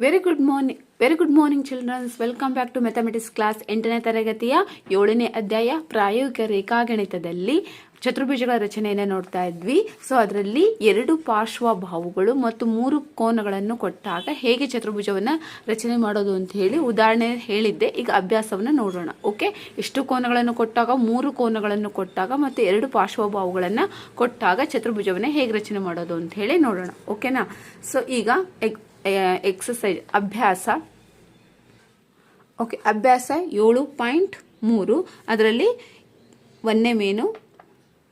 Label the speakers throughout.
Speaker 1: Very good morning very good morning childrens welcome back to mathematics class ಎಂಟನೇ ತರಗತಿಯ ಏಳನೇ ಅಧ್ಯಾಯ ಪ್ರಾಯೋಗಿಕ ರೇಖಾಗಣಿತದಲ್ಲಿ ಚತುರ್ಭುಜಗಳ ರಚನೆಯನ್ನು ನೋಡ್ತಾ ಇದ್ವಿ. ಸೊ ಅದರಲ್ಲಿ ಎರಡು ಪಾರ್ಶ್ವಭಾವುಗಳು ಮತ್ತು ಮೂರು ಕೋನಗಳನ್ನು ಕೊಟ್ಟಾಗ ಹೇಗೆ ಚತುರ್ಭುಜವನ್ನು ರಚನೆ ಮಾಡೋದು ಅಂತ ಹೇಳಿ ಉದಾಹರಣೆ ಹೇಳಿದ್ದೆ. ಈಗ ಅಭ್ಯಾಸವನ್ನು ನೋಡೋಣ. ಓಕೆ ಎಷ್ಟು ಕೋನಗಳನ್ನು ಕೊಟ್ಟಾಗ, ಮೂರು ಕೋನಗಳನ್ನು ಕೊಟ್ಟಾಗ ಮತ್ತು ಎರಡು ಪಾರ್ಶ್ವಭಾವುಗಳನ್ನು ಕೊಟ್ಟಾಗ ಚತುರ್ಭುಜವನ್ನು ಹೇಗೆ ರಚನೆ ಮಾಡೋದು ಅಂತ ಹೇಳಿ ನೋಡೋಣ. ಓಕೆನಾ ಸೊ ಈಗ ಎಕ್ಸಸೈಜ್ ಅಭ್ಯಾಸ. ಓಕೆ ಅಭ್ಯಾಸ ಏಳು ಪಾಯಿಂಟ್ ಮೂರು. ಅದರಲ್ಲಿ ಒಂದನೇ ಮೇನು,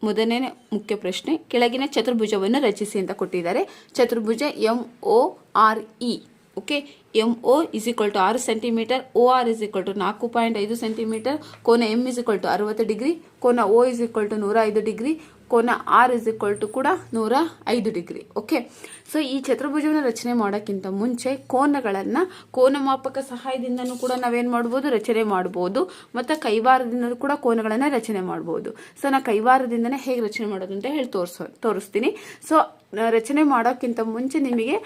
Speaker 1: ಮೊದಲನೇ ಮುಖ್ಯ ಪ್ರಶ್ನೆ, ಕೆಳಗಿನ ಚತುರ್ಭುಜವನ್ನು ರಚಿಸಿ ಅಂತ ಕೊಟ್ಟಿದ್ದಾರೆ. ಚತುರ್ಭುಜ M O R E okay M O is equal to ಆರು centimetre O R is equal to ನಾಲ್ಕು ಪಾಯಿಂಟ್ ಐದು ಸೆಂಟಿಮೀಟರ್ ಕೋನ ಎಂ ಇಸ್ ಈಕ್ವಲ್ ಟು ಅರವತ್ತು ಡಿಗ್ರಿ ಕೋನ ಓ ಇಸ್ ಈಕ್ವಲ್ ಟು ನೂರ ಐದು ಡಿಗ್ರಿ ಕೋನ ಆರ್ ಇಸ್ ಈಕ್ವಲ್ ಟು ಕೂಡ ನೂರ ಐದು ಡಿಗ್ರಿ ಓಕೆ ಸೊ ಈ ಚತುರ್ಭುಜವನ್ನು ರಚನೆ ಮಾಡೋಕ್ಕಿಂತ ಮುಂಚೆ ಕೋನಗಳನ್ನು ಕೋನ ಮಾಪಕ ಸಹಾಯದಿಂದನೂ ಕೂಡ ನಾವೇನು ಮಾಡ್ಬೋದು? ರಚನೆ ಮಾಡ್ಬೋದು. ಮತ್ತು ಕೈವಾರದಿಂದ ಕೂಡ ಕೋನಗಳನ್ನು ರಚನೆ ಮಾಡ್ಬೋದು. ಸೊ ನಾ ಕೈವಾರದಿಂದನೇ ಹೇಗೆ ರಚನೆ ಮಾಡೋದು ಅಂತ ಹೇಳಿ ತೋರಿಸೋ, ತೋರಿಸ್ತೀನಿ. ಸೊ ರಚನೆ ಮಾಡೋಕ್ಕಿಂತ ಮುಂಚೆ ನಿಮಗೆ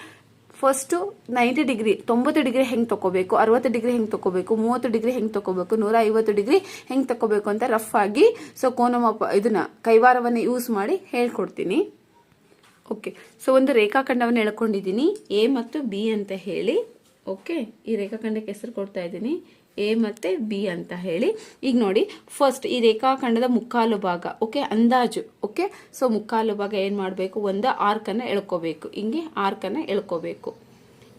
Speaker 1: ಫಸ್ಟು ನೈಂಟಿ ಡಿಗ್ರಿ ತೊಂಬತ್ತು ಡಿಗ್ರಿ ಹೆಂಗೆ ತಗೋಬೇಕು ಅರವತ್ತು ಡಿಗ್ರಿ ಹೆಂಗೆ ತಗೋಬೇಕು ಮೂವತ್ತು ಡಿಗ್ರಿ ಹೆಂಗೆ ತಗೋಬೇಕು ನೂರ ಐವತ್ತು ಡಿಗ್ರಿ ಹೆಂಗೆ ತಗೋಬೇಕು ಅಂತ ರಫ್ ಆಗಿ ಸೊ ಕೋನಮಪ ಇದನ್ನ ಕೈವಾರವನ್ನು ಯೂಸ್ ಮಾಡಿ ಹೇಳ್ಕೊಡ್ತೀನಿ. ಓಕೆ ಸೊ ಒಂದು ರೇಖಾಖಂಡವನ್ನು ಎಳ್ಕೊಂಡಿದ್ದೀನಿ ಎ ಮತ್ತು ಬಿ ಅಂತ ಹೇಳಿ ಓಕೆ ಈ ರೇಖಾಖಂಡಕ್ಕೆ ಹೆಸರು ಕೊಡ್ತಾ ಇದ್ದೀನಿ. ಎ ಮತ್ತು ಬಿ ಅಂತ ಹೇಳಿ. ಈಗ ನೋಡಿ ಫಸ್ಟ್ ಈ ರೇಖಾಖಂಡದ ಮುಕ್ಕಾಲು ಭಾಗ ಓಕೆ ಅಂದಾಜು ಓಕೆ ಸೊ ಮುಕ್ಕಾಲು ಭಾಗ ಏನು ಮಾಡಬೇಕು? ಒಂದು ಆರ್ಕನ್ನು ಎಳ್ಕೋಬೇಕು. ಹಿಂಗೆ ಆರ್ಕನ್ನು ಎಳ್ಕೋಬೇಕು.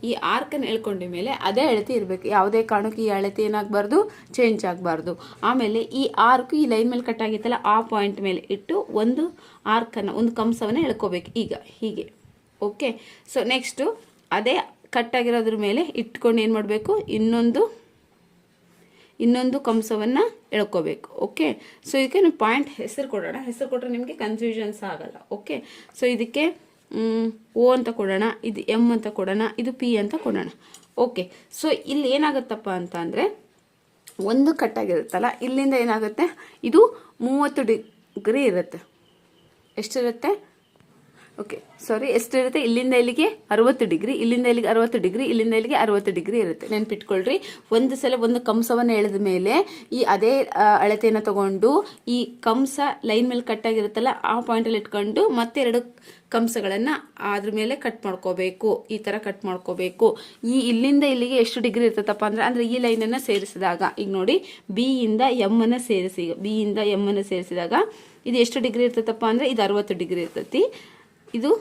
Speaker 1: ಈ ಆರ್ಕನ್ನು ಎಳ್ಕೊಂಡ ಮೇಲೆ ಅದೇ ಅಳತೆ ಇರಬೇಕು. ಯಾವುದೇ ಕಾರಣಕ್ಕೂ ಈ ಅಳತೆ ಏನಾಗಬಾರ್ದು? ಚೇಂಜ್ ಆಗಬಾರ್ದು. ಆಮೇಲೆ ಈ ಆರ್ಕು ಈ ಲೈನ್ ಮೇಲೆ ಕಟ್ ಆಗಿತ್ತಲ್ಲ, ಆ ಪಾಯಿಂಟ್ ಮೇಲೆ ಇಟ್ಟು ಒಂದು ಆರ್ಕನ್ನು, ಒಂದು ಕಂಸವನ್ನು ಎಳ್ಕೋಬೇಕು. ಈಗ ಹೀಗೆ ಓಕೆ ಸೊ ನೆಕ್ಸ್ಟು ಅದೇ ಕಟ್ ಆಗಿರೋದ್ರ ಮೇಲೆ ಇಟ್ಕೊಂಡು ಏನು ಮಾಡಬೇಕು? ಇನ್ನೊಂದು ಇನ್ನೊಂದು ಕಂಸವನ್ನು ಎಳ್ಕೋಬೇಕು ಓಕೆ ಸೊ ಇದಕ್ಕೆ ನೀವು ಪಾಯಿಂಟ್ ಹೆಸರು ಕೊಡೋಣ. ಹೆಸರು ಕೊಟ್ಟರೆ ನಿಮಗೆ ಕನ್ಫ್ಯೂಷನ್ಸ್ ಆಗಲ್ಲ ಓಕೆ ಸೊ ಇದಕ್ಕೆ ಓ ಅಂತ ಕೊಡೋಣ, ಇದು ಎಂ ಅಂತ ಕೊಡೋಣ, ಇದು ಪಿ ಅಂತ ಕೊಡೋಣ ಓಕೆ ಸೊ ಇಲ್ಲಿ ಏನಾಗುತ್ತಪ್ಪ ಅಂತ ಅಂದರೆ, ಒಂದು ಕಟ್ಟಾಗಿರುತ್ತಲ್ಲ, ಇಲ್ಲಿಂದ ಏನಾಗುತ್ತೆ? ಇದು ಮೂವತ್ತು ಡಿಗ್ರಿ ಇರುತ್ತೆ. ಎಷ್ಟಿರುತ್ತೆ? ಓಕೆ ಸಾರಿ ಎಷ್ಟಿರುತ್ತೆ ಇಲ್ಲಿಂದ ಇಲ್ಲಿಗೆ ಅರವತ್ತು ಡಿಗ್ರಿ, ಇಲ್ಲಿಂದ ಇಲ್ಲಿಗೆ ಅರವತ್ತು ಡಿಗ್ರಿ, ಇಲ್ಲಿಂದ ಇಲ್ಲಿಗೆ ಅರವತ್ತು ಡಿಗ್ರಿ ಇರುತ್ತೆ. ನೆನ್ಪಿಟ್ಕೊಳ್ರಿ. ಒಂದು ಸಲ ಒಂದು ಕಂಸವನ್ನು ಎಳೆದ ಮೇಲೆ ಈ ಅದೇ ಅಳತೆಯನ್ನು ತಗೊಂಡು ಈ ಕಂಸ ಲೈನ್ ಮೇಲೆ ಕಟ್ ಆಗಿರುತ್ತಲ್ಲ, ಆ ಪಾಯಿಂಟಲ್ಲಿ ಇಟ್ಕೊಂಡು ಮತ್ತೆ ಎರಡು ಕಂಸಗಳನ್ನು ಅದ್ರ ಮೇಲೆ ಕಟ್ ಮಾಡ್ಕೋಬೇಕು. ಈ ಥರ ಕಟ್ ಮಾಡ್ಕೋಬೇಕು. ಈ ಇಲ್ಲಿಂದ ಇಲ್ಲಿಗೆ ಎಷ್ಟು ಡಿಗ್ರಿ ಇರ್ತದಪ್ಪ ಅಂದ್ರೆ, ಅಂದರೆ ಈ ಲೈನನ್ನು ಸೇರಿಸಿದಾಗ, ಈಗ ನೋಡಿ ಬಿ ಇಂದ ಎಂ ಅನ್ನು ಸೇರಿಸಿ ಬಿ ಇಂದ ಎಮ್ಮನ್ನು ಸೇರಿಸಿದಾಗ ಇದು ಎಷ್ಟು ಡಿಗ್ರಿ ಇರ್ತದಪ್ಪ ಅಂದರೆ, ಇದು ಅರವತ್ತು ಡಿಗ್ರಿ ಇರ್ತೈತಿ. ಇದು?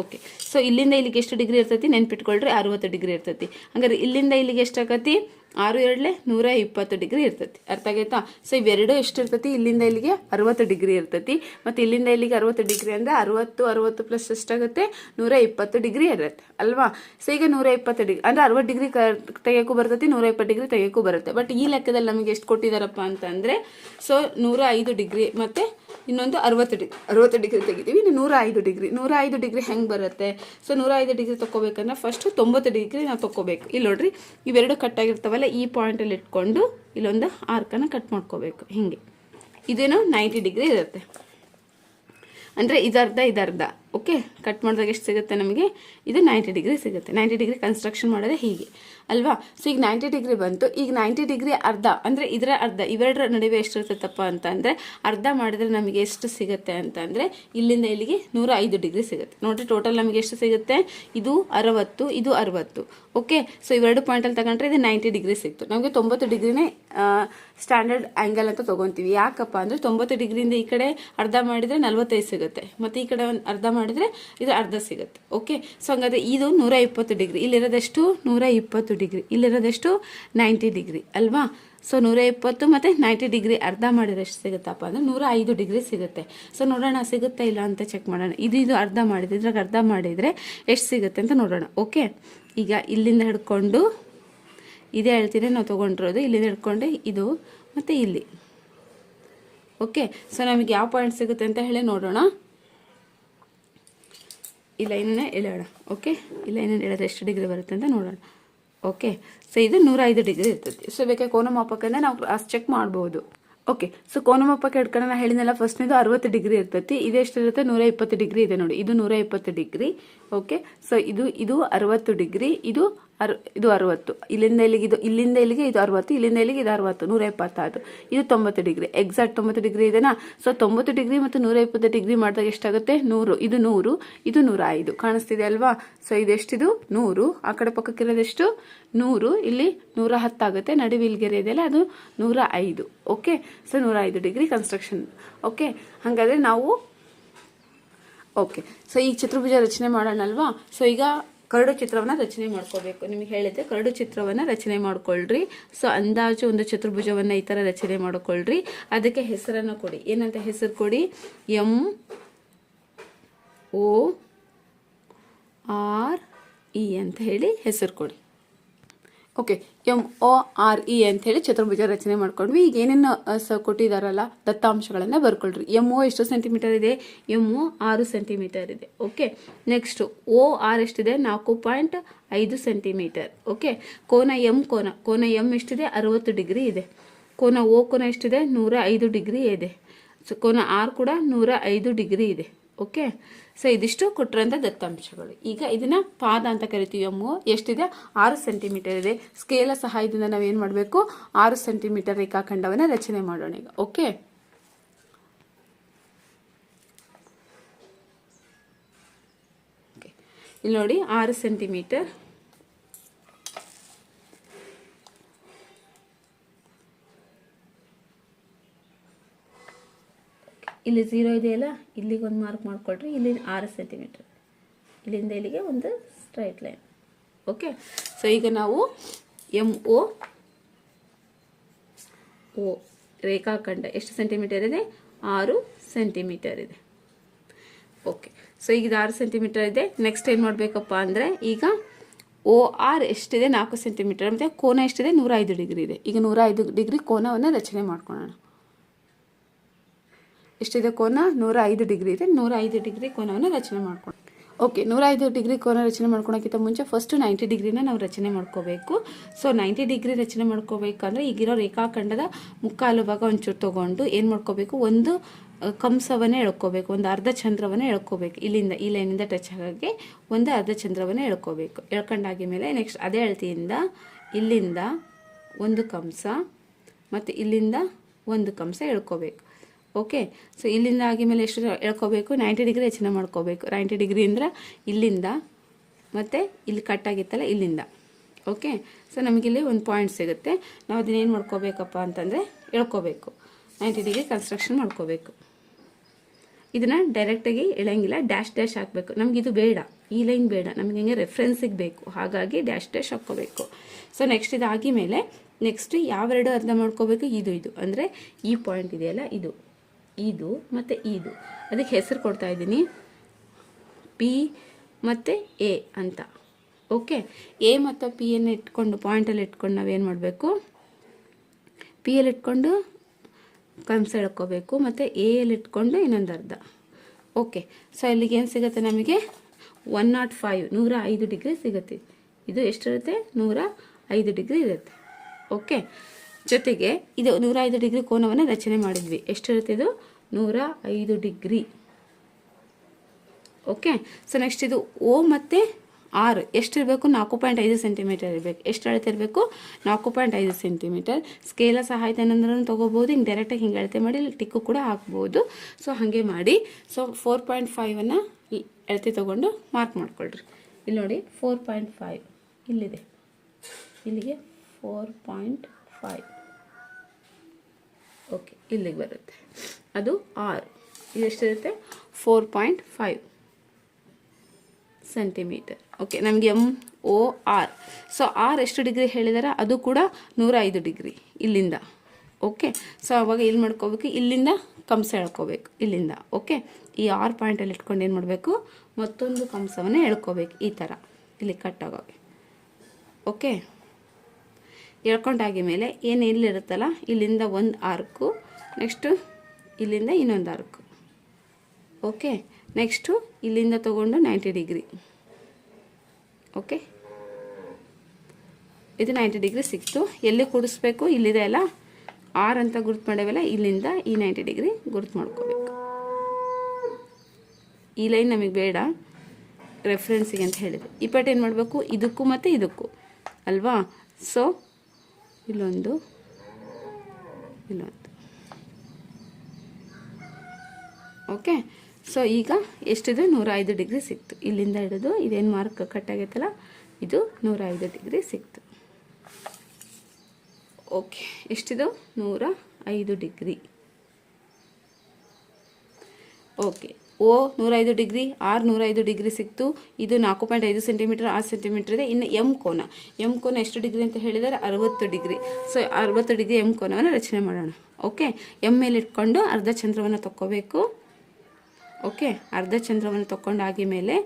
Speaker 1: ಓಕೆ ಸೊ ಇಲ್ಲಿಂದ ಇಲ್ಲಿಗೆ ಎಷ್ಟು ಡಿಗ್ರಿ ಇರ್ತೈತಿ? ನೆನ್ಪಿಟ್ಕೊಳ್ರಿ, ಅರುವತ್ತು ಡಿಗ್ರಿ ಇರ್ತೈತಿ. ಹಂಗಾರೆ ಇಲ್ಲಿಂದ ಇಲ್ಲಿಗೆ ಎಷ್ಟಾಗತಿ ಆರು, ಎರಡಲೆ ನೂರ ಇಪ್ಪತ್ತು ಡಿಗ್ರಿ ಇರ್ತೈತಿ. ಅರ್ಥ ಆಗೈತಾ? ಸೊ ಇವೆರಡು ಎಷ್ಟು ಇರ್ತೈತಿ? ಇಲ್ಲಿಂದ ಇಲ್ಲಿಗೆ ಅರವತ್ತು ಡಿಗ್ರಿ ಇರ್ತೈತಿ. ಮತ್ತು ಇಲ್ಲಿಂದ ಇಲ್ಲಿಗೆ ಅರವತ್ತು ಡಿಗ್ರಿ ಅಂದರೆ ಅರುವತ್ತು, ಅರವತ್ತು ಪ್ಲಸ್ ಎಷ್ಟಾಗುತ್ತೆ? ನೂರ ಇಪ್ಪತ್ತು ಡಿಗ್ರಿ ಇರುತ್ತೆ. ಅಲ್ವಾ? ಸೊ ಈಗ ನೂರ ಇಪ್ಪತ್ತು ಡಿಗ್ರಿ, ಅಂದರೆ ಅರುವತ್ತು ಡಿಗ್ರಿ ಕ, ತೆಗೆಯೋಕ್ಕೂ ಬರ್ತೈತಿ, ನೂರ ಇಪ್ಪತ್ತು ಡಿಗ್ರಿ ತೆಗೆಯೋಕ್ಕೂ ಬರುತ್ತೆ. ಬಟ್ ಈ ಲೆಕ್ಕದಲ್ಲಿ ನಮಗೆ ಎಷ್ಟು ಕೊಟ್ಟಿದ್ದಾರಪ್ಪ ಅಂತಂದರೆ ಸೊ ನೂರ ಐದು ಡಿಗ್ರಿ, ಮತ್ತು ಇನ್ನೊಂದು ಅರವತ್ತು ಡಿ ಅರವತ್ತು ಡಿಗ್ರಿ ತೆಗಿತೀವಿ, ಇನ್ನು ನೂರ ಐದು ಡಿಗ್ರಿ ನೂರ ಐದು ಡಿಗ್ರಿ ಹೆಂಗೆ ಬರುತ್ತೆ? ಸೊ ನೂರ ಐದು ಡಿಗ್ರಿ ತೊಗೋಬೇಕಂದ್ರೆ ಫಸ್ಟು ತೊಂಬತ್ತು ಡಿಗ್ರಿ ನಾವು ತೊಗೋಬೇಕು ಇಲ್ಲಿ ನೋಡ್ರಿ, ಇವೆರಡು ಕಟ್ಟಾಗಿರ್ತಾವಲ್ಲ ಈ ಪಾಯಿಂಟಲ್ಲಿ ಇಟ್ಕೊಂಡು ಇಲ್ಲೊಂದು ಆರ್ಕನ್ನು ಕಟ್ ಮಾಡ್ಕೋಬೇಕು, ಹೀಗೆ. ಇದೇನು ನೈಂಟಿ ಡಿಗ್ರಿ ಇರುತ್ತೆ. ಅಂದರೆ ಇದರ್ಧ ಇದರ್ಧ ಓಕೆ ಕಟ್ ಮಾಡಿದಾಗ ಎಷ್ಟು ಸಿಗುತ್ತೆ ನಮಗೆ? ಇದು ನೈಂಟಿ ಡಿಗ್ರಿ ಸಿಗುತ್ತೆ. ನೈಂಟಿ ಡಿಗ್ರಿ ಕನ್ಸ್ಟ್ರಕ್ಷನ್ ಮಾಡೋದೇ ಹೀಗೆ. ಅಲ್ವಾ? ಸೊ ಈಗ ನೈಂಟಿ ಡಿಗ್ರಿ ಬಂತು. ಈಗ ನೈಂಟಿ ಡಿಗ್ರಿ ಅರ್ಧ, ಅಂದರೆ ಇದರ ಅರ್ಧ, ಇವೆರಡರ ನಡುವೆ ಎಷ್ಟು ಇರ್ತೈತಪ್ಪ ಅಂತಂದರೆ, ಅರ್ಧ ಮಾಡಿದ್ರೆ ನಮಗೆ ಎಷ್ಟು ಸಿಗುತ್ತೆ ಅಂತಂದರೆ, ಇಲ್ಲಿಂದ ಇಲ್ಲಿಗೆ ನೂರ ಐದು ಡಿಗ್ರಿ ಸಿಗುತ್ತೆ. ನೋಡಿರಿ ಟೋಟಲ್ ನಮಗೆ ಎಷ್ಟು ಸಿಗುತ್ತೆ? ಇದು ಅರವತ್ತು ಇದು ಅರವತ್ತು. ಓಕೆ? ಸೊ ಇವೆರಡು ಪಾಯಿಂಟಲ್ಲಿ ತಗೊಂಡ್ರೆ ಇದು ನೈಂಟಿ ಡಿಗ್ರಿ ಸಿಕ್ತು. ನಮಗೆ ತೊಂಬತ್ತು ಡಿಗ್ರಿನೇ ಸ್ಟ್ಯಾಂಡರ್ಡ್ ಆ್ಯಂಗಲ್ ಅಂತ ತೊಗೊತೀವಿ. ಯಾಕಪ್ಪ ಅಂದರೆ ತೊಂಬತ್ತು ಡಿಗ್ರಿಯಿಂದ ಈ ಕಡೆ ಅರ್ಧ ಮಾಡಿದರೆ ನಲ್ವತ್ತೈದು ಸಿಗುತ್ತೆ. ಮತ್ತು ಈ ಕಡೆ ಒಂದು ಅರ್ಧ ಮಾಡಿದರೆ ಇದು ಅರ್ಧ ಸಿಗುತ್ತೆ. ಓಕೆ ಸೊ ಹಂಗಾದ್ರೆ ಇದು ನೂರ ಇಪ್ಪತ್ತು ಡಿಗ್ರಿ. ಇಲ್ಲಿರೋದೆಷ್ಟು? ನೂರ ಇಪ್ಪತ್ತು ಡಿಗ್ರಿ. ಇಲ್ಲಿರೋದೆಷ್ಟು? Ninety degree. ಅಲ್ವಾ? ಸೊ ನೂರ ಇಪ್ಪತ್ತು ಮತ್ತು ನೈಂಟಿ ಡಿಗ್ರಿ ಅರ್ಧ ಮಾಡಿದ್ರೆ ಎಷ್ಟು ಸಿಗುತ್ತಪ್ಪ ಅಂದರೆ ನೂರ ಐದು ಡಿಗ್ರಿ ಸಿಗುತ್ತೆ. ಸೊ ನೋಡೋಣ ಸಿಗುತ್ತಾ ಇಲ್ಲ ಅಂತ ಚೆಕ್ ಮಾಡೋಣ. ಇದು ಇದು ಅರ್ಧ ಮಾಡಿದ್ರೆ ಇದ್ರಾಗ ಅರ್ಧ ಮಾಡಿದರೆ ಎಷ್ಟು ಸಿಗುತ್ತೆ ಅಂತ ನೋಡೋಣ. ಓಕೆ ಈಗ ಇಲ್ಲಿಂದ ಹಿಡ್ಕೊಂಡು ಇದೇ ಹೇಳ್ತೀನಿ ನಾವು ತೊಗೊಂಡಿರೋದು. ಇಲ್ಲಿಂದ ಹಿಡ್ಕೊಂಡು ಇದು ಮತ್ತು ಇಲ್ಲಿ. ಓಕೆ ಸೊ ನಮಗೆ ಯಾವ ಪಾಯಿಂಟ್ ಸಿಗುತ್ತೆ ಅಂತ ಹೇಳಿ ನೋಡೋಣ. ಈ ಲೈನನ್ನ ಎಳೆಯೋಣ, ಓಕೆ? ಈ ಲೈನನ್ನು ಎಳೆದ್ರೆ ಎಷ್ಟು ಡಿಗ್ರಿ ಬರುತ್ತೆ ಅಂತ ನೋಡೋಣ, ಓಕೆ? ಸೊ ಇದು ನೂರ ಐದು ಡಿಗ್ರಿ ಇರ್ತದೆ. ಸೊ ಬೇಕಾದ್ರೆ ಕೋನ ಮಾಪಕನ ನಾವು ಕ್ರಾಸ್ ಚೆಕ್ ಮಾಡ್ಬೋದು. ಓಕೆ? ಸೊ ಕೋನಮಪ್ಪಕ್ಕೆ ಹಿಡ್ಕೊಂಡು ನಾನು ಹೇಳಿದ್ನಲ್ಲ ಫಸ್ಟ್ನೇದು ಅರವತ್ತು ಡಿಗ್ರಿ ಇರ್ತೈತಿ, ಇದು ಎಷ್ಟಿರುತ್ತೆ? ನೂರ ಇಪ್ಪತ್ತು ಡಿಗ್ರಿ ಇದೆ ನೋಡಿ, ಇದು ನೂರ ಇಪ್ಪತ್ತು ಡಿಗ್ರಿ, ಓಕೆ? ಸೊ ಇದು ಇದು ಅರವತ್ತು ಡಿಗ್ರಿ, ಇದು ಅರ್, ಇದು ಅರವತ್ತು. ಇಲ್ಲಿಂದ ಇಲ್ಲಿಗೆ ಇದು, ಇಲ್ಲಿಂದ ಇಲ್ಲಿಗೆ ಇದು ಅರವತ್ತು, ಇಲ್ಲಿಂದ ಇಲ್ಲಿಗೆ ಇದು ಅರವತ್ತು ನೂರ ಎಪ್ಪತ್ತಾರು ಇದು ತೊಂಬತ್ತು ಡಿಗ್ರಿ. ಎಕ್ಸಾಕ್ಟ್ ತೊಂಬತ್ತು ಡಿಗ್ರಿ ಇದೆನಾ? ಸೊ ತೊಂಬತ್ತು ಡಿಗ್ರಿ ಮತ್ತು ನೂರ ಇಪ್ಪತ್ತು ಡಿಗ್ರಿ ಮಾಡಿದಾಗ ಎಷ್ಟಾಗುತ್ತೆ? ನೂರು. ಇದು ನೂರು, ಇದು ನೂರ ಐದು ಕಾಣಿಸ್ತಿದೆ ಅಲ್ವಾ? ಸೊ ಇದೆಷ್ಟಿದು ನೂರು. ಆ ಕಡೆ ಪಕ್ಕಕ್ಕಿರೋದೆಷ್ಟು ನೂರು. ಇಲ್ಲಿ ನೂರ ಹತ್ತಾಗುತ್ತೆ ನಡುವಿಲ್ಗೆರೆ ಇದೆಯಲ್ಲ, ಅದು ನೂರ ಐದು ಓಕೆ ಸೊ ನೂರ ಐದು ಡಿಗ್ರಿ ಕನ್ಸ್ಟ್ರಕ್ಷನ್ ಓಕೆ ಹಾಗಾದರೆ ನಾವು ಓಕೆ ಸೊ ಈ ಚತುರ್ಭುಜ ರಚನೆ ಮಾಡೋಣಲ್ವಾ? ಸೊ ಈಗ ಕರಡು ಚಿತ್ರವನ್ನು ರಚನೆ ಮಾಡ್ಕೋಬೇಕು. ನಿಮಗೆ ಹೇಳಿದ್ದೆ ಕರಡು ಚಿತ್ರವನ್ನು ರಚನೆ ಮಾಡ್ಕೊಳ್ರಿ. ಸೊ ಅಂದಾಜು ಒಂದು ಚತುರ್ಭುಜವನ್ನು ಈ ಥರ ರಚನೆ ಮಾಡ್ಕೊಳ್ರಿ. ಅದಕ್ಕೆ ಹೆಸರನ್ನು ಕೊಡಿ. ಏನಂತ ಹೆಸರು ಕೊಡಿ? ಎಂ, ಓ, ಆರ್, ಇ ಅಂತ ಹೇಳಿ ಹೆಸರು ಕೊಡಿ. Okay M O R E ಅಂತ ಹೇಳಿ ಚತುರ್ಭುಜ ರಚನೆ ಮಾಡ್ಕೊಂಡ್ವಿ. ಈಗ ಏನೇನು ಸ ಕೊಟ್ಟಿದಾರಲ್ಲ, ದತ್ತಾಂಶಗಳನ್ನು ಬರ್ಕೊಳ್ರಿ. ಎಂ ಒ ಎಷ್ಟು ಸೆಂಟಿಮೀಟರ್ ಇದೆ? ಎಂ ಒ ಆರು ಸೆಂಟಿಮೀಟರ್ ಇದೆ. ಓಕೆ ನೆಕ್ಸ್ಟ್ ಓ ಆರ್ ಎಷ್ಟಿದೆ? ನಾಲ್ಕು ಪಾಯಿಂಟ್ ಐದು ಸೆಂಟಿಮೀಟರ್ ಓಕೆ, ಕೋನ ಎಂ ಕೋನ? ಕೋನ ಎಂ ಎಷ್ಟಿದೆ? ಅರವತ್ತು ಡಿಗ್ರಿ ಇದೆ. ಕೋನ ಓ ಕೋನ ಎಷ್ಟಿದೆ? ನೂರ ಐದು ಡಿಗ್ರಿ ಇದೆ. ಸೊ, ಕೋನ ಆರ್ ಕೂಡ ನೂರ ಐದು ಡಿಗ್ರಿ ಇದೆ. ಓಕೆ? ಸೊ ಇದಿಷ್ಟು ಕೊಟ್ಟಿರೋಂಥ ದತ್ತಾಂಶಗಳು. ಈಗ ಇದನ್ನ ಪಾದ ಅಂತ ಕರಿತೀವಿ ಎಮ್ಮು ಎಷ್ಟಿದೆ? ಆರು ಸೆಂಟಿಮೀಟರ್ ಇದೆ. ಸ್ಕೇಲ ಸಹಾಯದಿಂದ ನಾವೇನು ಮಾಡಬೇಕು? ಆರು ಸೆಂಟಿಮೀಟರ್ ರೇಖಾಖಂಡವನ್ನು ರಚನೆ ಮಾಡೋಣ ಈಗ. ಓಕೆ. ಇಲ್ಲಿ ನೋಡಿ, ಆರು ಸೆಂಟಿಮೀಟರ್ ಇಲ್ಲಿ ಝೀರೋ ಇದೆಯಲ್ಲ ಇಲ್ಲಿಗೆ ಒಂದು ಮಾರ್ಕ್ ಮಾಡಿಕೊಳ್ರಿ, ಇಲ್ಲಿ ಆರು ಸೆಂಟಿಮೀಟ್ರ್ ಇಲ್ಲಿಂದ ಇಲ್ಲಿಗೆ ಒಂದು ಸ್ಟ್ರೈಟ್ ಲೈನ್ ಓಕೆ ಸೊ ಈಗ ನಾವು ಎಂ ಒ ಓ ರೇಖಾಖಂಡ. ಎಷ್ಟು ಸೆಂಟಿಮೀಟರ್ ಇದೆ? ಆರು ಸೆಂಟಿಮೀಟರ್ ಇದೆ. ಓಕೆ ಸೊ ಈಗ ಆರು ಸೆಂಟಿಮೀಟರ್ ಇದೆ. ನೆಕ್ಸ್ಟ್ ಏನು ಮಾಡಬೇಕಪ್ಪ ಅಂದರೆ, ಈಗ ಓ ಆರ್ ಎಷ್ಟಿದೆ? ನಾಲ್ಕು ಸೆಂಟಿಮೀಟರ್ ಮತ್ತು ಕೋನ ಎಷ್ಟಿದೆ? ನೂರ ಐದು ಡಿಗ್ರಿ ಇದೆ. ಈಗ ನೂರ ಐದು ಡಿಗ್ರಿ ಕೋನವನ್ನು ರಚನೆ ಮಾಡ್ಕೊಳ್ಳೋಣ ಎಷ್ಟಿದೆ ಕೋನ? ನೂರ ಐದು ಡಿಗ್ರಿ ಇದೆ. ನೂರ ಐದು ಡಿಗ್ರಿ ಕೋನವನ್ನು ರಚನೆ ಮಾಡ್ಕೊಂಡು ಓಕೆ ನೂರ ಐದು ಡಿಗ್ರಿ ಕೋನ ರಚನೆ ಮಾಡ್ಕೊಳಕ್ಕಿಂತ ಮುಂಚೆ ಫಸ್ಟು ನೈಂಟಿ ಡಿಗ್ರಿನ ನಾವು ರಚನೆ ಮಾಡ್ಕೋಬೇಕು. ಸೊ ನೈಂಟಿ ಡಿಗ್ರಿ ರಚನೆ ಮಾಡ್ಕೋಬೇಕಂದ್ರೆ ಈಗಿರೋ ರೇಖಾಖಂಡದ ಮುಕ್ಕಾಲು ಭಾಗ ಒಂಚೂರು ತೊಗೊಂಡು ಏನು ಮಾಡ್ಕೋಬೇಕು? ಒಂದು ಕಂಸವನ್ನೇ ಎಳ್ಕೋಬೇಕು. ಒಂದು ಅರ್ಧ ಚಂದ್ರವನ್ನೇ ಎಳ್ಕೋಬೇಕು. ಇಲ್ಲಿಂದ, ಈ ಲೈನಿಂದ ಟಚ್ ಆಗೋಕ್ಕೆ ಒಂದು ಅರ್ಧ ಚಂದ್ರವನ್ನೇ ಎಳ್ಕೋಬೇಕು. ಎಳ್ಕೊಂಡಾಗಿ ಮೇಲೆ ನೆಕ್ಸ್ಟ್ ಅದೇ ಅಳತೆಯಿಂದ ಇಲ್ಲಿಂದ ಒಂದು ಕಂಸ, ಮತ್ತು ಇಲ್ಲಿಂದ ಒಂದು ಕಂಸ ಎಳ್ಕೋಬೇಕು. ಓಕೆ ಸೊ ಇಲ್ಲಿಂದ ಆಗಿ ಮೇಲೆ ಎಷ್ಟು ಎಳ್ಕೋಬೇಕು ನೈಂಟಿ ಡಿಗ್ರಿ ಹೆಚ್ಚಿನ ಮಾಡ್ಕೋಬೇಕು. ನೈಂಟಿ ಡಿಗ್ರಿ ಅಂದ್ರೆ ಇಲ್ಲಿಂದ, ಮತ್ತು ಇಲ್ಲಿ ಕಟ್ ಆಗಿತ್ತಲ್ಲ ಇಲ್ಲಿಂದ. ಓಕೆ ಸೊ ನಮಗಿಲ್ಲಿ ಒಂದು ಪಾಯಿಂಟ್ ಸಿಗುತ್ತೆ. ನಾವು ಅದನ್ನೇನು ಮಾಡ್ಕೋಬೇಕಪ್ಪ ಅಂತಂದರೆ ಎಳ್ಕೋಬೇಕು ನೈಂಟಿ ಡಿಗ್ರಿ ಕನ್ಸ್ಟ್ರಕ್ಷನ್ ಮಾಡ್ಕೋಬೇಕು. ಇದನ್ನು ಡೈರೆಕ್ಟಾಗಿ ಎಳೆಯಂಗಿಲ್ಲ ಡ್ಯಾಶ್ ಡ್ಯಾಶ್ ಹಾಕಬೇಕು. ನಮ್ಗೆ ಇದು ಬೇಡ. ಈ ಲೈನ್ ಬೇಡ. ನಮಗೆ ಹೆಂಗೆ ರೆಫ್ರೆನ್ಸಿಗೆ ಬೇಕು. ಹಾಗಾಗಿ ಡ್ಯಾಶ್ ಡ್ಯಾಶ್ ಹಾಕ್ಕೋಬೇಕು. ಸೊ ನೆಕ್ಸ್ಟ್ ಇದಾಗಿ ಮೇಲೆ ನೆಕ್ಸ್ಟ್ ಯಾವೆರಡು ಅರ್ಧ ಮಾಡ್ಕೋಬೇಕು? ಇದು ಇದು. ಅಂದರೆ ಈ ಪಾಯಿಂಟ್ ಇದೆಯಲ್ಲ, ಇದು. ಇದು ಮತ್ತು ಇದು. ಅದಕ್ಕೆ ಹೆಸರು ಕೊಡ್ತಾ ಇದ್ದೀನಿ. ಪಿ ಮತ್ತು ಎ ಅಂತ. ಓಕೆ ಎ ಮತ್ತು ಪಿ ಎನ್ನು ಇಟ್ಕೊಂಡು ಪಾಯಿಂಟಲ್ಲಿ ಇಟ್ಕೊಂಡು ನಾವೇನು ಮಾಡಬೇಕು? ಪಿ ಎಲ್ಲಿ ಇಟ್ಕೊಂಡು ಕಂಸ ಎಳ್ಕೋಬೇಕು. ಮತ್ತು ಎ ಎಲ್ಲಿ ಇಟ್ಕೊಂಡು ಇನ್ನೊಂದು ಅರ್ಧ. ಓಕೆ ಸೊ ಇಲ್ಲಿಗೆ ಏನು ಸಿಗುತ್ತೆ ನಮಗೆ? ಒನ್ ನಾಟ್ ಫೈವ್ ನೂರ ಐದು ಡಿಗ್ರಿ ಸಿಗುತ್ತೆ. ಇದು ಎಷ್ಟಿರುತ್ತೆ? ನೂರ ಐದು ಡಿಗ್ರಿ ಇರುತ್ತೆ. ಓಕೆ ಜೊತೆಗೆ ಇದು ನೂರ ಐದು ಡಿಗ್ರಿ ಕೋನವನ್ನು ರಚನೆ ಮಾಡಿದ್ವಿ. ಎಷ್ಟಿರುತ್ತೆ ಇದು? ನೂರ ಐದು ಡಿಗ್ರಿ. ಓಕೆ ಸೊ ನೆಕ್ಸ್ಟ್ ಇದು ಓ ಮತ್ತು ಆರು ಎಷ್ಟಿರಬೇಕು? ನಾಲ್ಕು ಪಾಯಿಂಟ್ ಐದು ಸೆಂಟಿಮೀಟರ್ ಇರಬೇಕು. ಎಷ್ಟು ಅಳತೆ ಇರಬೇಕು? ನಾಲ್ಕು ಪಾಯಿಂಟ್ ಐದು ಸೆಂಟಿಮೀಟರ್ ಸ್ಕೇಲ ಸಹಾಯದಿಂದ ತೊಗೋಬೋದು. ಹಿಂಗೆ ಡೈರೆಕ್ಟಾಗಿ ಹಿಂಗೆ ಅಳತೆ ಮಾಡಿ, ಟಿಕ್ಕು ಕೂಡ ಹಾಕ್ಬೋದು. ಸೊ ಹಾಗೆ ಮಾಡಿ. ಸೊ ಫೋರ್ ಪಾಯಿಂಟ್ ಫೈವನ್ನು ಅಳತೆ ತೊಗೊಂಡು ಮಾರ್ಕ್ ಮಾಡ್ಕೊಳ್ರಿ. ಇಲ್ಲಿ ನೋಡಿ ಫೋರ್ ಪಾಯಿಂಟ್ ಫೈವ್ ಇಲ್ಲಿದೆ. ಇಲ್ಲಿಗೆ ಫೋರ್ ಪಾಯಿಂಟ್ ಫೈವ್ ಓಕೆ ಇಲ್ಲಿಗೆ ಬರುತ್ತೆ. ಅದು R. ಇದೆಷ್ಟಿರುತ್ತೆ four point five centimetre okay ನಮಗೆ M, O, R. So R ಎಷ್ಟು ಡಿಗ್ರಿ ಹೇಳಿದಾರೆ? ಅದು ಕೂಡ ನೂರ ಐದು ಡಿಗ್ರಿ ಇಲ್ಲಿಂದ. ಓಕೆ ಸೊ ಅವಾಗ ಇಲ್ಲಿ ಮಾಡ್ಕೋಬೇಕು? ಇಲ್ಲಿಂದ ಕಂಸ ಎಳ್ಕೋಬೇಕು. ಇಲ್ಲಿಂದ. ಓಕೆ ಈ ಆರ್ ಪಾಯಿಂಟಲ್ಲಿ ಇಟ್ಕೊಂಡು ಏನು ಮಾಡಬೇಕು? ಮತ್ತೊಂದು ಕಂಸವನ್ನು ಎಳ್ಕೋಬೇಕು. ಈ ಥರ ಇಲ್ಲಿ ಕಟ್ ಓಕೆ ಎಳ್ಕೊಂಡಾಗಿ ಮೇಲೆ ಏನು ಇಲ್ಲಿರುತ್ತಲ್ಲ ಇಲ್ಲಿಂದ ಒಂದು ಆರ್ಕು ನೆಕ್ಸ್ಟು ಇಲ್ಲಿಂದ ಇನ್ನೊಂದು ಆರ್ಕು ಓಕೆ ನೆಕ್ಸ್ಟು ಇಲ್ಲಿಂದ ತೊಗೊಂಡು ನೈಂಟಿ ಡಿಗ್ರಿ ಓಕೆ ಇದು ನೈಂಟಿ ಡಿಗ್ರಿ ಸಿಕ್ತು. ಎಲ್ಲಿ ಕೂಡಿಸ್ಬೇಕು? ಇಲ್ಲಿದೆ ಅಲ್ಲ? ಆರ್ ಅಂತ ಗುರ್ತು ಮಾಡೇವಲ್ಲ ಇಲ್ಲಿಂದ ಈ ನೈಂಟಿ ಡಿಗ್ರಿ ಗುರುತು ಮಾಡ್ಕೋಬೇಕು. ಈ ಲೈನ್ ನಮಗೆ ಬೇಡ. ರೆಫ್ರೆನ್ಸಿಗೆ ಅಂತ ಹೇಳಿದೆ ಈ ಪಟ್ಟು ಏನು ಮಾಡಬೇಕು? ಇದಕ್ಕೂ ಮತ್ತು ಇದಕ್ಕೂ. ಅಲ್ವಾ? ಸೊ ಇಲ್ಲೊಂದು ಇಲ್ಲೊಂದು. ಓಕೆ ಸೊ ಈಗ ಎಷ್ಟಿದೆ? ನೂರ ಐದು ಡಿಗ್ರಿ ಸಿಕ್ತು. ಇಲ್ಲಿಂದ ಹಿಡಿದು ಇದೇನು ಮಾರ್ಕ್ ಕಟ್ ಆಗೈತಲ್ಲ ಇದು ನೂರ ಐದು ಡಿಗ್ರಿ ಸಿಕ್ತು. ಓಕೆ ಎಷ್ಟಿದು? ನೂರ ಐದು ಡಿಗ್ರಿ. ಓಕೆ ಓ ನೂರೈದು ಡಿಗ್ರಿ ಆರ್ ನೂರೈದು ಡಿಗ್ರಿ ಸಿಕ್ತು. ಇದು ನಾಲ್ಕು ಪಾಯಿಂಟ್ ಐದು ಸೆಂಟಿಮೀಟರ್, ಆರು ಸೆಂಟಿಮೀಟರ್ ಇದೆ. ಇನ್ನು ಎಂ ಕೋನ. ಎಂ ಕೋನ ಎಷ್ಟು ಡಿಗ್ರಿ ಅಂತ ಹೇಳಿದರೆ ಅರವತ್ತು ಡಿಗ್ರಿ. ಸೊ ಅರವತ್ತು ಡಿಗ್ರಿ ಎಂ ಕೋನವನ್ನು ರಚನೆ ಮಾಡೋಣ. ಓಕೆ ಎಂ ಮೇಲೆ ಇಟ್ಕೊಂಡು ಅರ್ಧ ಚಂದ್ರವನ್ನು ತಕ್ಕೋಬೇಕು. ಓಕೆ ಅರ್ಧ ಚಂದ್ರವನ್ನು ತಕ್ಕೊಂಡಾಗಿ ಮೇಲೆ.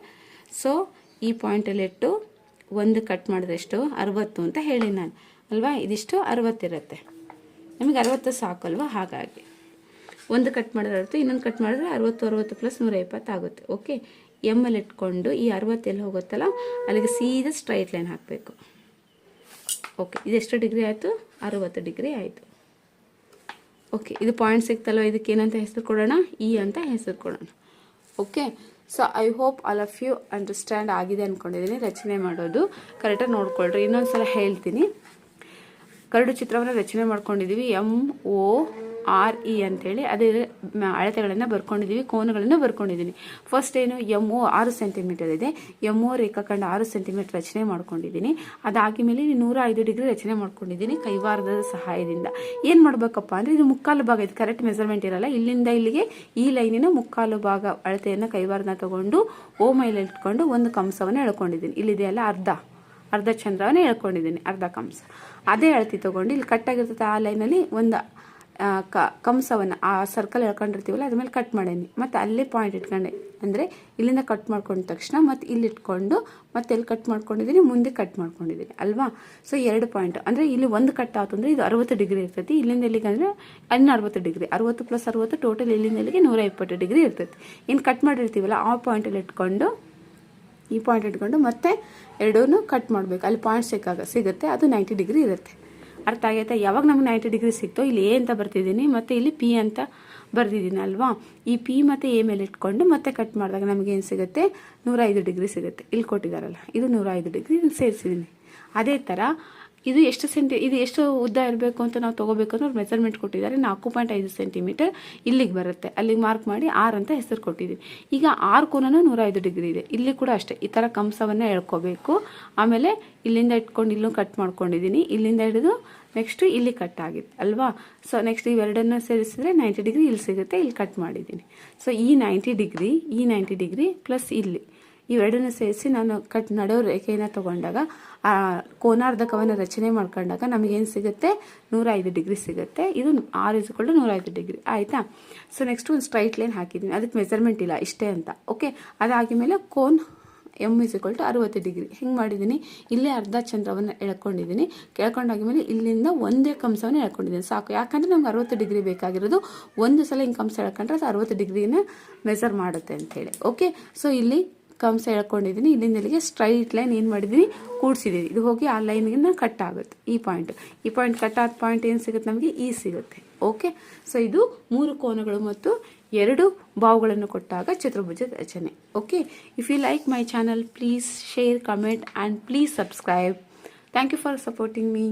Speaker 1: ಸೊ ಈ ಪಾಯಿಂಟಲ್ಲಿ ಇಟ್ಟು ಒಂದು ಕಟ್ ಮಾಡಿದಷ್ಟು ಅರವತ್ತು ಅಂತ ಹೇಳಿ ನಾನು. ಅಲ್ವಾ? ಇದಿಷ್ಟು ಅರವತ್ತಿರುತ್ತೆ ನಮಗೆ ಅರವತ್ತು ಸಾಕಲ್ವ? ಹಾಗಾಗಿ. ಒಂದು ಕಟ್ ಮಾಡಿದ್ರೆ ಇನ್ನೊಂದು ಕಟ್ ಮಾಡಿದ್ರೆ ಅರವತ್ತು ಅರವತ್ತು ಪ್ಲಸ್ ನೂರ ಇಪ್ಪತ್ತು ಆಗುತ್ತೆ ಓಕೆ ಎಮ್ಮಲ್ಲಿ ಇಟ್ಕೊಂಡು ಈ ಅರವತ್ತು ಎಲ್ಲಿ ಹೋಗುತ್ತಲ್ಲ, ಅಲ್ಲಿಗೆ ಸೀದಾ ಸ್ಟ್ರೈಟ್ ಲೈನ್ ಹಾಕಬೇಕು. ಓಕೆ ಇದೆಷ್ಟು ಡಿಗ್ರಿ ಆಯಿತು? ಅರವತ್ತು ಡಿಗ್ರಿ ಆಯಿತು. ಓಕೆ ಇದು ಪಾಯಿಂಟ್ ಸಿಕ್ತಲ್ವ? ಇದಕ್ಕೆ ಏನಂತ ಹೆಸರು ಕೊಡೋಣ? ಇ ಅಂತ ಹೆಸರು ಕೊಡೋಣ. Okay so I hope all of you understand ಆಗಿದೆ ಅಂದ್ಕೊಂಡಿದ್ದೀನಿ ರಚನೆ ಮಾಡೋದು ಕರೆಕ್ಟಾಗಿ ನೋಡ್ಕೊಳ್ರಿ. ಇನ್ನೊಂದು ಸಲ ಹೇಳ್ತೀನಿ. ಕರಡು ಚಿತ್ರವನ್ನು ರಚನೆ ಮಾಡ್ಕೊಂಡಿದ್ದೀವಿ ಎಂ ಒ ಆರ್ ಇ ಅಂತೇಳಿ ಅದೇ ಅಳತೆಗಳನ್ನು ಬರ್ಕೊಂಡಿದ್ದೀವಿ ಕೋನಗಳನ್ನು ಬರ್ಕೊಂಡಿದ್ದೀನಿ ಫಸ್ಟ್ ಏನು ಎಂ ಒ ಆರು ಸೆಂಟಿಮೀಟರ್ ಇದೆ. ಎಂ ಒ ರೇಖಾಖಂಡ ಆರು ಸೆಂಟಿಮೀಟರ್ ರಚನೆ ಮಾಡ್ಕೊಂಡಿದ್ದೀನಿ ಅದಾಗಿ ಮೇಲೆ ನೂರ ಐದು ಡಿಗ್ರಿ ರಚನೆ ಮಾಡ್ಕೊಂಡಿದ್ದೀನಿ ಕೈವಾರದ ಸಹಾಯದಿಂದ. ಏನು ಮಾಡಬೇಕಪ್ಪ ಅಂದರೆ ಇದು ಮುಕ್ಕಾಲು ಭಾಗ, ಇದು ಕರೆಕ್ಟ್ ಮೆಸರ್ಮೆಂಟ್ ಇರಲ್ಲ. ಇಲ್ಲಿಂದ ಇಲ್ಲಿಗೆ ಈ ಲೈನಿನ ಮುಕ್ಕಾಲು ಭಾಗ ಅಳತೆಯನ್ನು ಕೈವಾರನ ತಗೊಂಡು ಓ ಮೇಲೆ ಇಟ್ಕೊಂಡು ಒಂದು ಕಂಸವನ್ನು ಎಳ್ಕೊಂಡಿದ್ದೀನಿ ಇಲ್ಲಿದೆಯಲ್ಲ ಅರ್ಧ ಅರ್ಧ ಚಂದ್ರವನ್ನು ಎಳ್ಕೊಂಡಿದ್ದೀನಿ ಅರ್ಧ ಕಂಸ. ಅದೇ ಅಳತಿ ತೊಗೊಂಡು ಇಲ್ಲಿ ಕಟ್ಟಾಗಿರ್ತದೆ ಆ ಲೈನಲ್ಲಿ ಒಂದು ಕ, ಕಂಸವನ್ನು ಆ ಸರ್ಕಲ್ ಹೇಳ್ಕೊಂಡಿರ್ತೀವಲ್ಲ ಅದ್ರ ಮೇಲೆ ಕಟ್ ಮಾಡೇನಿ. ಮತ್ತು ಅಲ್ಲೇ ಪಾಯಿಂಟ್ ಇಟ್ಕೊಂಡೆ. ಅಂದರೆ ಇಲ್ಲಿಂದ ಕಟ್ ಮಾಡ್ಕೊಂಡ ತಕ್ಷಣ ಮತ್ತು ಇಲ್ಲಿ ಇಟ್ಕೊಂಡು ಮತ್ತೆ ಎಲ್ಲಿ ಕಟ್ ಮಾಡ್ಕೊಂಡಿದ್ದೀನಿ ಮುಂದೆ ಕಟ್ ಮಾಡ್ಕೊಂಡಿದ್ದೀನಿ ಅಲ್ವಾ? ಸೊ ಎರಡು ಪಾಯಿಂಟ್ ಅಂದರೆ ಇಲ್ಲಿ ಒಂದು ಕಟ್ ಆಯ್ತು ಅಂದರೆ ಇದು ಅರವತ್ತು ಡಿಗ್ರಿ ಇರ್ತೈತಿ. ಇಲ್ಲಿಂದ ಇಲ್ಲಿಗೆ ಅಂದರೆ ಇನ್ನು ಅರವತ್ತು ಡಿಗ್ರಿ. ಅರವತ್ತು ಪ್ಲಸ್ ಅರವತ್ತು ಟೋಟಲ್ ಇಲ್ಲಿಂದ ಇಲ್ಲಿಗೆ ನೂರ ಇಪ್ಪತ್ತು ಡಿಗ್ರಿ ಇರ್ತೈತಿ. ಇನ್ನು ಕಟ್ ಮಾಡಿರ್ತೀವಲ್ಲ, ಆ ಪಾಯಿಂಟಲ್ಲಿ ಇಟ್ಕೊಂಡು, ಈ ಪಾಯಿಂಟ್ ಇಟ್ಕೊಂಡು ಮತ್ತೆ ಎರಡೂ ಕಟ್ ಮಾಡಬೇಕು. ಅಲ್ಲಿ ಪಾಯಿಂಟ್ ಸಿಕ್ಕಾಗ, ಸಿಗುತ್ತೆ. ಅದು ನೈಂಟಿ ಡಿಗ್ರಿ ಇರುತ್ತೆ. ಅರ್ಥ ಆಗೈತೆ? ಯಾವಾಗ ನಮ್ಗೆ ನೈಂಟಿ ಡಿಗ್ರಿ ಸಿಕ್ತೋ, ಇಲ್ಲಿ ಎ ಅಂತ ಬರ್ತಿದ್ದೀನಿ, ಮತ್ತು ಇಲ್ಲಿ ಪಿ ಅಂತ ಬರ್ದಿದ್ದೀನಿ ಅಲ್ವಾ? ಈ ಪಿ ಮತ್ತು ಎ ಮೇಲೆ ಇಟ್ಕೊಂಡು ಮತ್ತೆ ಕಟ್ ಮಾಡಿದಾಗ ನಮಗೆ ಏನು ಸಿಗುತ್ತೆ? ನೂರ ಐದು ಡಿಗ್ರಿ ಸಿಗುತ್ತೆ. ಇಲ್ಲಿ ಕೊಟ್ಟಿದ್ದಾರಲ್ಲ ಇದು ನೂರ ಐದು ಡಿಗ್ರಿ ಸೇರಿಸಿದ್ದೀನಿ ಅದೇ ಥರ ಇದು ಎಷ್ಟು ಸೆಂಟಿ, ಇದು ಎಷ್ಟು ಉದ್ದ ಇರಬೇಕು ಅಂತ ನಾವು ತೊಗೋಬೇಕು ಅಂದ್ರೆ ಮೆಸರ್ಮೆಂಟ್ ಕೊಟ್ಟಿದ್ದಾರೆ. ನಾಲ್ಕು ಪಾಯಿಂಟ್ ಐದು ಸೆಂಟಿಮೀಟರ್ ಇಲ್ಲಿಗೆ ಬರುತ್ತೆ. ಅಲ್ಲಿಗೆ ಮಾರ್ಕ್ ಮಾಡಿ ಆರ್ ಅಂತ ಹೆಸರು ಕೊಟ್ಟಿದ್ದೀವಿ. ಈಗ ಆರ್ ಕೋನನೂ ನೂರ ಐದು ಡಿಗ್ರಿ ಇದೆ. ಇಲ್ಲಿ ಕೂಡ ಅಷ್ಟೇ. ಈ ಥರ ಕಂಸವನ್ನು ಎಳ್ಕೋಬೇಕು. ಆಮೇಲೆ ಇಲ್ಲಿಂದ ಇಟ್ಕೊಂಡು ಇಲ್ಲೂ ಕಟ್ ಮಾಡ್ಕೊಂಡಿದ್ದೀನಿ. ಇಲ್ಲಿಂದ ಹಿಡಿದು ನೆಕ್ಸ್ಟು ಇಲ್ಲಿ ಕಟ್ ಆಗಿದೆ. ಅಲ್ವಾ? ಸೊ ನೆಕ್ಸ್ಟ್ ಇವೆರಡನ್ನ ಸೇರಿಸಿದ್ರೆ ನೈಂಟಿ ಡಿಗ್ರಿ ಇಲ್ಲಿ ಸಿಗುತ್ತೆ. ಇಲ್ಲಿ ಕಟ್ ಮಾಡಿದ್ದೀನಿ. ಸೊ ಈ ನೈಂಟಿ ಡಿಗ್ರಿ, ಈ ನೈಂಟಿ ಡಿಗ್ರಿ ಪ್ಲಸ್ ಇಲ್ಲಿ. ಇವೆರಡನ್ನ ಸೇರಿಸಿ ನಾನು ಕಟ್ ನಡೋ ರೇಖೆಯನ್ನು ತಗೊಂಡಾಗ, ಆ ಕೋನಾರ್ಧಕವನ್ನು ರಚನೆ ಮಾಡ್ಕೊಂಡಾಗ ನಮಗೇನು ಸಿಗುತ್ತೆ? ನೂರ ಐದು ಡಿಗ್ರಿ ಸಿಗುತ್ತೆ. ಇದು ಆರ್ ಇಸ್ಕೊಂಡು ನೂರೈದು ಡಿಗ್ರಿ. ಆಯಿತಾ? ಸೊ ನೆಕ್ಸ್ಟ್ ಒಂದು ಸ್ಟ್ರೈಟ್ ಲೈನ್ ಹಾಕಿದ್ದೀನಿ. ಅದಕ್ಕೆ ಮೆಜರ್ಮೆಂಟ್ ಇಲ್ಲ, ಇಷ್ಟೇ ಅಂತ. ಓಕೆ ಅದಾಗಿಮೇಲೆ ಕೋನ್ ಎಂ ಇಸ್ ಅರವತ್ತು ಡಿಗ್ರಿ. ಹೆಂಗೆ ಮಾಡಿದ್ದೀನಿ? ಇಲ್ಲೇ ಅರ್ಧ ಚಂದ್ರವನ್ನು ಎಳ್ಕೊಂಡಿದ್ದೀನಿ. ಕೆಳ್ಕೊಂಡಾಗಿದ್ಮೇಲೆ ಇಲ್ಲಿಂದ ಒಂದೇ ಕಂಸವನ್ನು ಎಳ್ಕೊಂಡಿದ್ದೀನಿ. ಸಾಕು. ಯಾಕಂದರೆ ನಮ್ಗೆ ಅರವತ್ತು ಡಿಗ್ರಿ ಬೇಕಾಗಿರೋದು. ಒಂದು ಸಲ ಹಿಂಗೆ ಕಂಸ ಎಳ್ಕೊಂಡ್ರೆ ಅದು ಅರವತ್ತು ಡಿಗ್ರಿನ ಮೆಸರ್ ಮಾಡುತ್ತೆ ಅಂತೇಳಿ ಓಕೆ ಸೊ ಇಲ್ಲಿ ಕಂಸ ಎಳ್ಕೊಂಡಿದ್ದೀನಿ ಇಲ್ಲಿಂದಲ್ಲಿಗೆ ಸ್ಟ್ರೈಟ್ ಲೈನ್ ಏನು ಮಾಡಿದ್ದೀನಿ ಕೂಡಿಸಿದ್ದೀನಿ ಇದು ಹೋಗಿ ಆ ಲೈನ್ಗೆ ಕಟ್ ಆಗುತ್ತೆ ಈ ಪಾಯಿಂಟ್ ಈ ಪಾಯಿಂಟ್ ಕಟ್ ಆದ ಪಾಯಿಂಟ್ ಏನು ಸಿಗುತ್ತೆ ನಮಗೆ? ಈ ಸಿಗುತ್ತೆ. ಓಕೆ ಸೊ ಇದು ಮೂರು ಕೋನಗಳು ಮತ್ತು ಎರಡು ಬಾವುಗಳನ್ನು ಕೊಟ್ಟಾಗ ಚತುರ್ಭುಜ ರಚನೆ. Okay if you like my channel please share comment and please subscribe thank you for supporting me